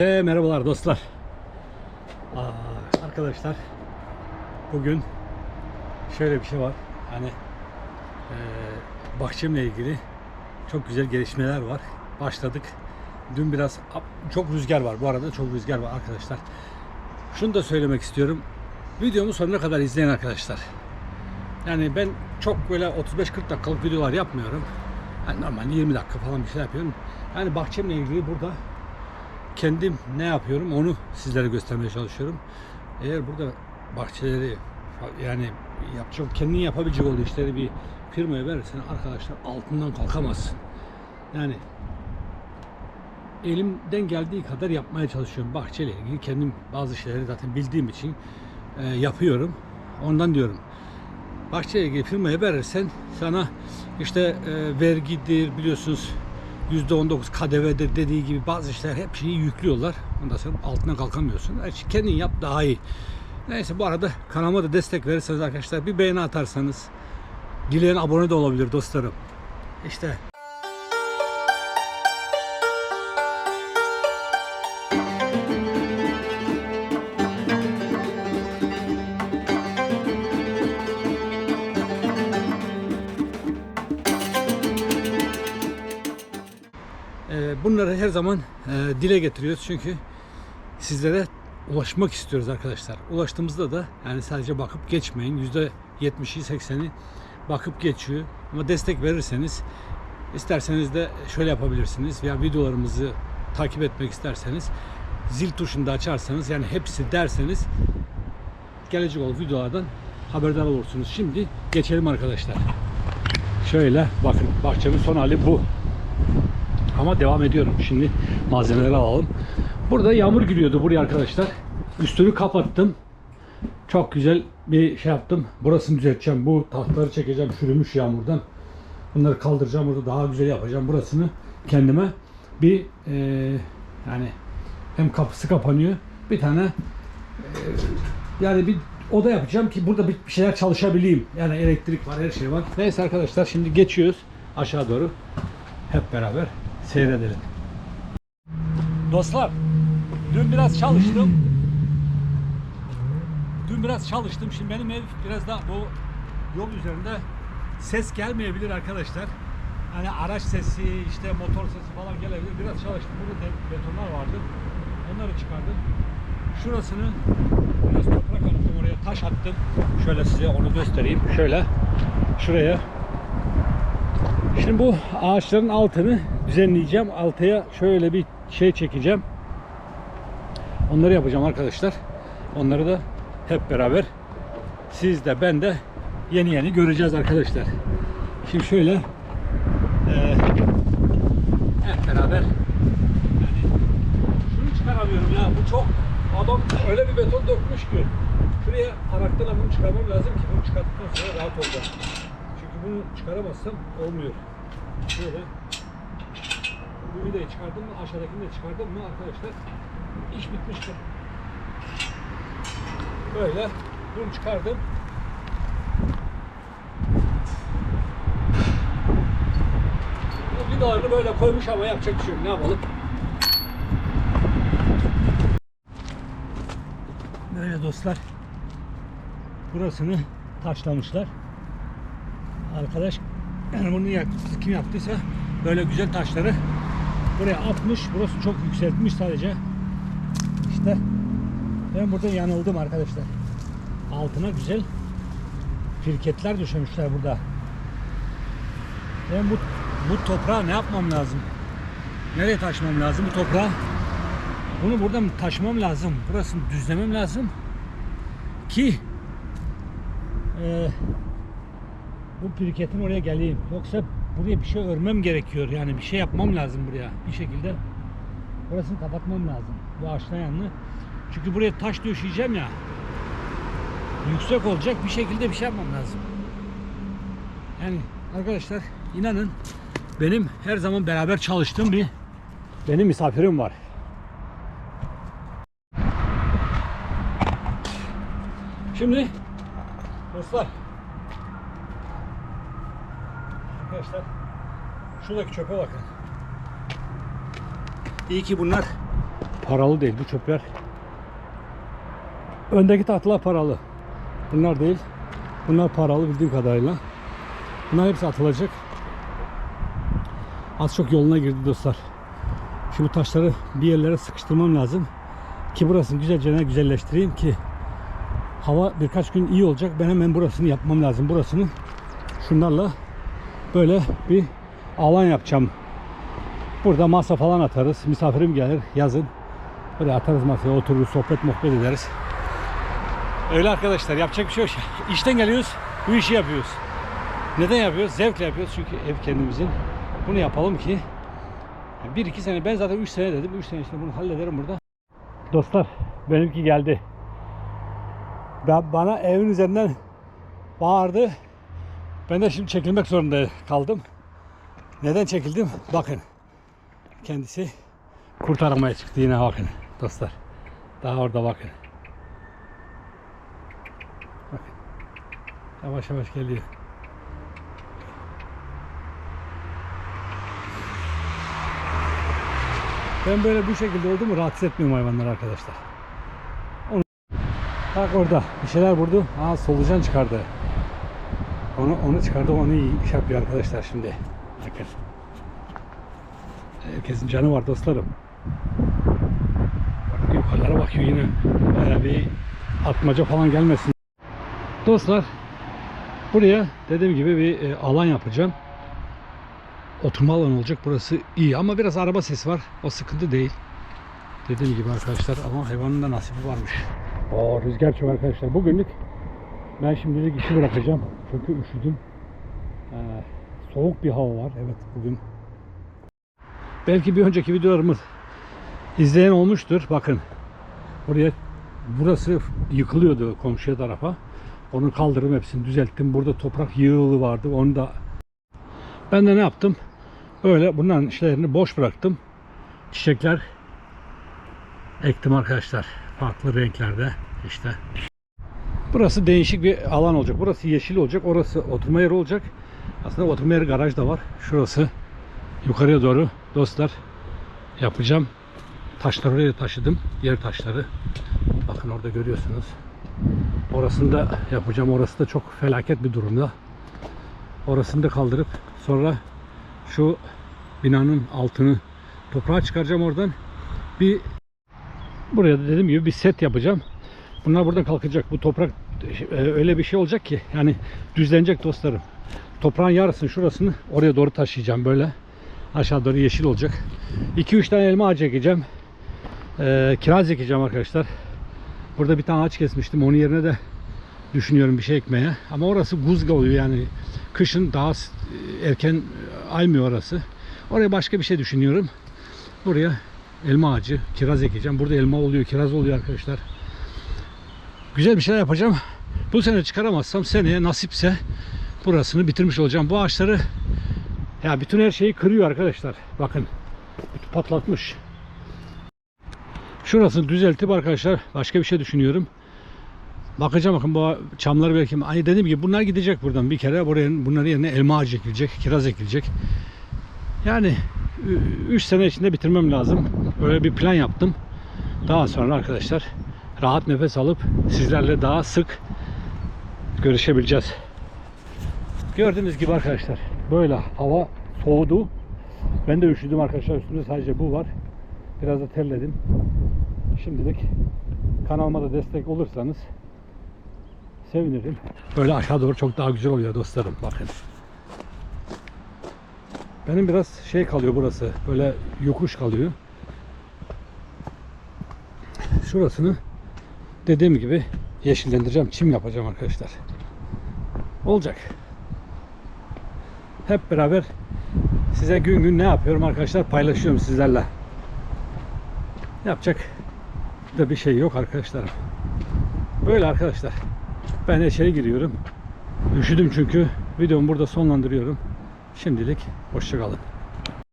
E, merhabalar dostlar. Aa, arkadaşlar bugün şöyle bir şey var. Hani e, bahçemle ilgili çok güzel gelişmeler var. Başladık. Dün biraz çok rüzgar var. Bu arada çok rüzgar var arkadaşlar. Şunu da söylemek istiyorum. Videomu sonuna kadar izleyin arkadaşlar. Yani ben çok böyle 35-40 dakikalık videolar yapmıyorum. Yani normal 20 dakika falan bir şey yapıyorum. Yani bahçemle ilgili burada kendim ne yapıyorum onu sizlere göstermeye çalışıyorum. Eğer burada bahçeleri yani yapacak kendin yapabilecek olduğu işleri bir firmaya verirsen arkadaşlar altından kalkamazsın. Yani elimden geldiği kadar yapmaya çalışıyorum. Bahçeyle ilgili kendim bazı şeyleri zaten bildiğim için e, yapıyorum. Ondan diyorum. Bahçeyle ilgili firmaya verirsen sana işte e, vergidir biliyorsunuz %19 KDV'dir dediği gibi bazı işler hep şeyi yüklüyorlar. Ondan sonra altına kalkamıyorsun. Yani kendin yap daha iyi. Neyse bu arada kanalıma da destek verirseniz arkadaşlar bir beğeni atarsanız dileyen abone de olabilir dostlarım. İşte bunları her zaman e, dile getiriyoruz çünkü sizlere ulaşmak istiyoruz arkadaşlar. Ulaştığımızda da yani sadece bakıp geçmeyin. Yüzde 70'i 80'i bakıp geçiyor. Ama destek verirseniz isterseniz de şöyle yapabilirsiniz. Veya videolarımızı takip etmek isterseniz zil tuşunu da açarsanız yani hepsi derseniz gelecek olan videolardan haberdar olursunuz. Şimdi geçelim arkadaşlar. Şöyle bakın bahçemin son hali bu. Ama devam ediyorum. Şimdi malzemeleri alalım. Burada yağmur giriyordu buraya arkadaşlar. Üstünü kapattım. Çok güzel bir şey yaptım. Burasını düzelteceğim. Bu tahtları çekeceğim çürümüş yağmurdan. Bunları kaldıracağım. Burada daha güzel yapacağım. Burasını kendime bir e, yani hem kapısı kapanıyor. Bir tane e, yani bir oda yapacağım ki burada bir şeyler çalışabileyim. Yani elektrik var, her şey var. Neyse arkadaşlar şimdi geçiyoruz aşağı doğru. Hep beraber seyredelim. Dostlar, dün biraz çalıştım. Dün biraz çalıştım. Şimdi benim ev biraz da bu yol üzerinde ses gelmeyebilir arkadaşlar. Hani araç sesi, işte motor sesi falan gelebilir. Biraz çalıştım. Burada betonlar vardı. Onları çıkardım. Şurasını biraz toprak attım oraya. Taş attım. Şöyle size onu göstereyim. Şöyle şuraya Şimdi bu ağaçların altını düzenleyeceğim. Altıya şöyle bir şey çekeceğim. Onları yapacağım arkadaşlar. Onları da hep beraber siz de ben de yeni yeni göreceğiz arkadaşlar. Şimdi şöyle eee, hep beraber yani şunu çıkaramıyorum ya bu çok adam öyle bir beton dökmüş ki şuraya taraktan bunu çıkarmam lazım ki bunu çıkarttıktan sonra rahat olacak. Çünkü bunu çıkaramazsam olmuyor. Şöyle bu vidayı çıkardım mı aşağıdakini de çıkardım mı arkadaşlar iş bitmiştir. Böyle bunu çıkardım. Vidalarını böyle koymuş ama yapacak bir şey yok. Ne yapalım? Böyle dostlar. Burasını taşlamışlar. Arkadaş yani bunu kim yaptıysa böyle güzel taşları buraya atmış. Burası çok yükseltmiş sadece. İşte ben burada yanıldım arkadaşlar. Altına güzel firketler döşemişler burada. Ben bu bu toprağı ne yapmam lazım? Nereye taşımam lazım bu toprağı? Bunu buradan taşımam lazım. Burasını düzlemem lazım ki eee bu piriketin oraya geleyim. Yoksa buraya bir şey örmem gerekiyor. Yani bir şey yapmam lazım buraya. Bir şekilde burasını kapatmam lazım. Bu ağaçtan yanını. Çünkü buraya taş döşeyeceğim ya. Yüksek olacak. Bir şekilde bir şey yapmam lazım. Yani arkadaşlar inanın benim her zaman beraber çalıştığım bir benim misafirim var. Şimdi dostlar Arkadaşlar şuradaki çöpe bakın. İyi ki bunlar paralı değil bu çöpler. Öndeki tahtalar paralı. Bunlar değil. Bunlar paralı bildiğim kadarıyla. Bunlar hepsi atılacak. Az çok yoluna girdi dostlar. Şimdi bu taşları bir yerlere sıkıştırmam lazım. Ki burasını güzelce güzelleştireyim ki hava birkaç gün iyi olacak. Ben hemen burasını yapmam lazım. Burasını şunlarla böyle bir alan yapacağım. Burada masa falan atarız. Misafirim gelir yazın. Böyle atarız masaya otururuz sohbet muhabbet ederiz. Öyle arkadaşlar yapacak bir şey yok. İşten geliyoruz bu işi yapıyoruz. Neden yapıyoruz? Zevkle yapıyoruz çünkü ev kendimizin. Bunu yapalım ki bir iki sene ben zaten 3 sene dedim. 3 sene içinde bunu hallederim burada. Dostlar benimki geldi. Ben, bana evin üzerinden bağırdı. Ben de şimdi çekilmek zorunda kaldım. Neden çekildim? Bakın. Kendisi kurtarmaya çıktı yine bakın dostlar. Daha orada bakın. Bakın. Yavaş yavaş geliyor. Ben böyle bu şekilde oldu mu rahatsız etmiyorum hayvanları arkadaşlar. Bak orada bir şeyler vurdu. Aa solucan çıkardı. Onu onu çıkardı onu iş yapıyor arkadaşlar şimdi. Bakın. Herkesin canı var dostlarım. Bak yukarılara bakıyor yine. Böyle bir atmaca falan gelmesin. Dostlar buraya dediğim gibi bir e, alan yapacağım. Oturma alanı olacak. Burası iyi ama biraz araba sesi var. O sıkıntı değil. Dediğim gibi arkadaşlar ama hayvanın da nasibi varmış. Oo, rüzgar çok arkadaşlar. Bugünlük ben şimdilik işi bırakacağım. Çünkü üşüdüm. Ee, soğuk bir hava var. Evet bugün. Belki bir önceki videolarımı izleyen olmuştur. Bakın. Buraya burası yıkılıyordu komşuya tarafa. Onu kaldırdım hepsini düzelttim. Burada toprak yığılı vardı. Onu da ben de ne yaptım? Böyle bunların işlerini boş bıraktım. Çiçekler ektim arkadaşlar. Farklı renklerde işte. Burası değişik bir alan olacak. Burası yeşil olacak. Orası oturma yeri olacak. Aslında oturma yeri garaj da var. Şurası yukarıya doğru dostlar yapacağım. Taşları oraya taşıdım. Yer taşları. Bakın orada görüyorsunuz. Orasını da yapacağım. Orası da çok felaket bir durumda. Orasını da kaldırıp sonra şu binanın altını toprağa çıkaracağım oradan. Bir buraya da dediğim gibi bir set yapacağım. Bunlar buradan kalkacak. Bu toprak e, öyle bir şey olacak ki yani düzlenecek dostlarım. Toprağın yarısını şurasını oraya doğru taşıyacağım böyle. Aşağı doğru yeşil olacak. 2-3 tane elma ağacı ekeceğim. Ee, kiraz ekeceğim arkadaşlar. Burada bir tane ağaç kesmiştim. Onun yerine de düşünüyorum bir şey ekmeye. Ama orası guzga oluyor yani. Kışın daha s- erken aymıyor orası. Oraya başka bir şey düşünüyorum. Buraya elma ağacı, kiraz ekeceğim. Burada elma oluyor, kiraz oluyor arkadaşlar. Güzel bir şeyler yapacağım. Bu sene çıkaramazsam seneye nasipse burasını bitirmiş olacağım. Bu ağaçları ya bütün her şeyi kırıyor arkadaşlar. Bakın. Patlatmış. Şurasını düzeltip arkadaşlar başka bir şey düşünüyorum. Bakacağım bakın bu çamları belki hani dediğim gibi bunlar gidecek buradan bir kere buraya bunların yerine elma ağacı ekilecek, kiraz ekilecek. Yani 3 sene içinde bitirmem lazım. Böyle bir plan yaptım. Daha sonra arkadaşlar rahat nefes alıp sizlerle daha sık görüşebileceğiz. Gördüğünüz gibi arkadaşlar böyle hava soğudu. Ben de üşüdüm arkadaşlar üstümde sadece bu var. Biraz da terledim. Şimdilik kanalıma da destek olursanız sevinirim. Böyle aşağı doğru çok daha güzel oluyor dostlarım. Bakın. Benim biraz şey kalıyor burası. Böyle yokuş kalıyor. Şurasını dediğim gibi yeşillendireceğim. Çim yapacağım arkadaşlar. Olacak. Hep beraber size gün gün ne yapıyorum arkadaşlar paylaşıyorum sizlerle. Yapacak da bir şey yok arkadaşlarım. Böyle arkadaşlar. Ben içeri giriyorum. Üşüdüm çünkü. Videomu burada sonlandırıyorum. Şimdilik hoşçakalın.